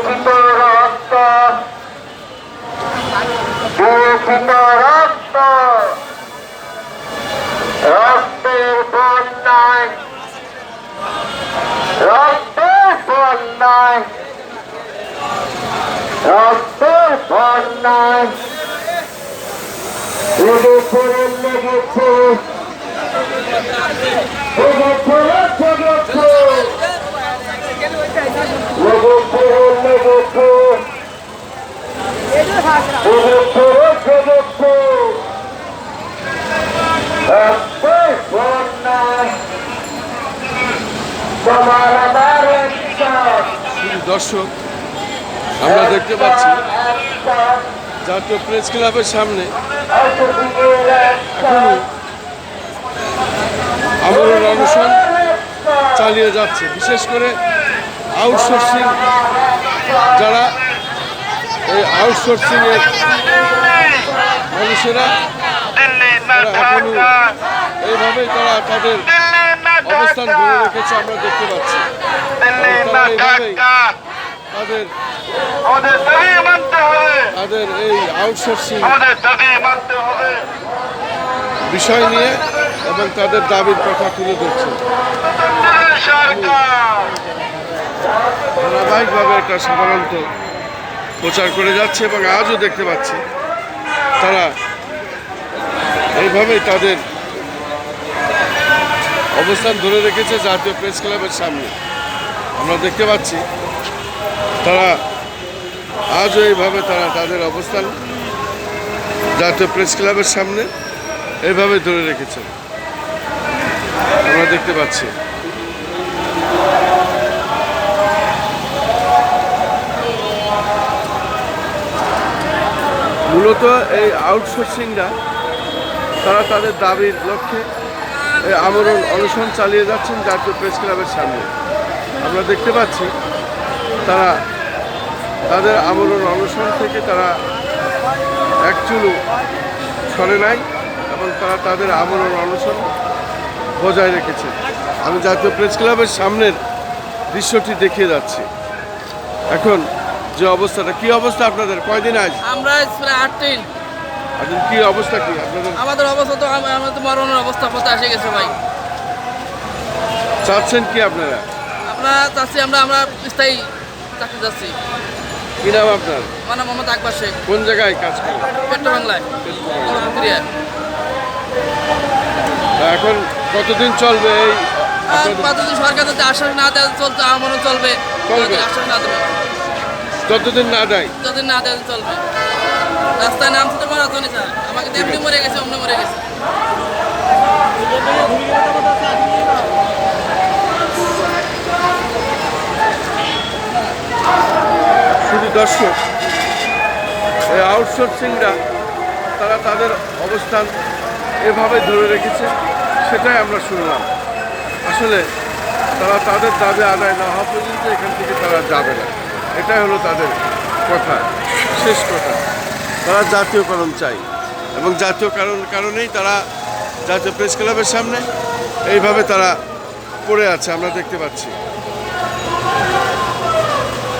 দূষিত রক্ত দূষিত রক্ত রক্তের বন্যায়। রক্তের বন্যায়। রক্তের বন্যায় পড়ে লেগেছে। লেগে লেগেছে লেগে পড়ে লেগেছে লেগে পড়ে লেগেছে রক্তের বন্যায় তোমার আমার একসাথ শুধু দর্শক, আমরা দেখতে পাচ্ছি জাতীয় প্রেস ক্লাবের সামনে এখনও অনশন চালিয়ে যাচ্ছে। বিশেষ করে আউটসোর্সিং যারা এই আউটসোর্সিং এর মানুষেরা এখনও এইভাবেই তারা তাদের অবস্থান ধরে রেখেছে, আমরা দেখতে পাচ্ছি। তারা এইভাবেই তাদের আমাদের দাবি মানতে হবে। তাদের এই আউটসোর্সিং আমাদের দাবি মানতে হবে। বিষয় নিয়ে এবং তাদের দাবির কথা তুলে ধরছে। ধারাবাহিকভাবে এটা সাধারণত প্রচার করে যাচ্ছে এবং আজও দেখতে পাচ্ছি তারা এইভাবেই তাদের অবস্থান ধরে রেখেছে জাতীয় প্রেস ক্লাবের সামনে। আমরা দেখতে পাচ্ছি, তারা আজও এইভাবে তারা তাদের অবস্থান জাতীয় প্রেস ক্লাবের সামনে এইভাবে ধরে রেখেছে। আমরা দেখতে পাচ্ছি। মূলত এই আউটসোর্সিংরা তারা তাদের দাবির লক্ষ্যে এই আমরণ অনশন চালিয়ে যাচ্ছেন জাতীয় প্রেস ক্লাবের সামনে। আমরা দেখতে পাচ্ছি তারা তাদের আমরণ অনশন থেকে তারা এক চুলু সরে নাই এবং তারা তাদের আমরণ অনশন বজায় রেখেছে। আমি জাতীয় প্রেস ক্লাবের সামনের দৃশ্যটি দেখিয়ে যাচ্ছি। এখন যে অবস্থাটা কি অবস্থা আপনাদের? কয়দিন আজ? আমরা প্রায় আট দিন। আপনাদের কি অবস্থা কি? আপনাদের আমাদের অবস্থা তো আম- আমাদের মরণের অবস্থা পথে এসে গেছে ভাই। চাচ্ছেন কি আপনারা? আমরা চাচ্ছি আমরা আমরা স্থায়ী চাকরি যাচ্ছি। কি নাম আপনার? মানে মোহাম্মদ আকবর শেখ। কোন জায়গায় কাজ করেন? পেট্রো বাংলায় ক্রিয়া এখন কতদিন চলবে এই আর কতদিন সরকার যদি আশ্বাস না দেয় চলতে আমারও চলবে। চলবে। আশ্বাস না দেবে যতদিন না দেয়? যদি না দেয় চলবে। রাস্তায় নামছে তো মারা স্যার। আমাকে তো এমনি মরে গেছে অমনি মরে গেছে। দর্শক, এই আউটসোর্সিংরা তারা তাদের অবস্থান এভাবে ধরে রেখেছে, সেটাই আমরা শুনলাম। আসলে তারা তাদের দাবি আদায় না হওয়া পর্যন্ত এখান থেকে তারা যাবে না। এটাই হলো তাদের কথা, শেষ কথা। তারা জাতীয় জাতীয়করণ চাই এবং জাতীয় কারণ কারণেই তারা জাতীয় প্রেস ক্লাবের সামনে এইভাবে তারা পড়ে আছে, আমরা দেখতে পাচ্ছি।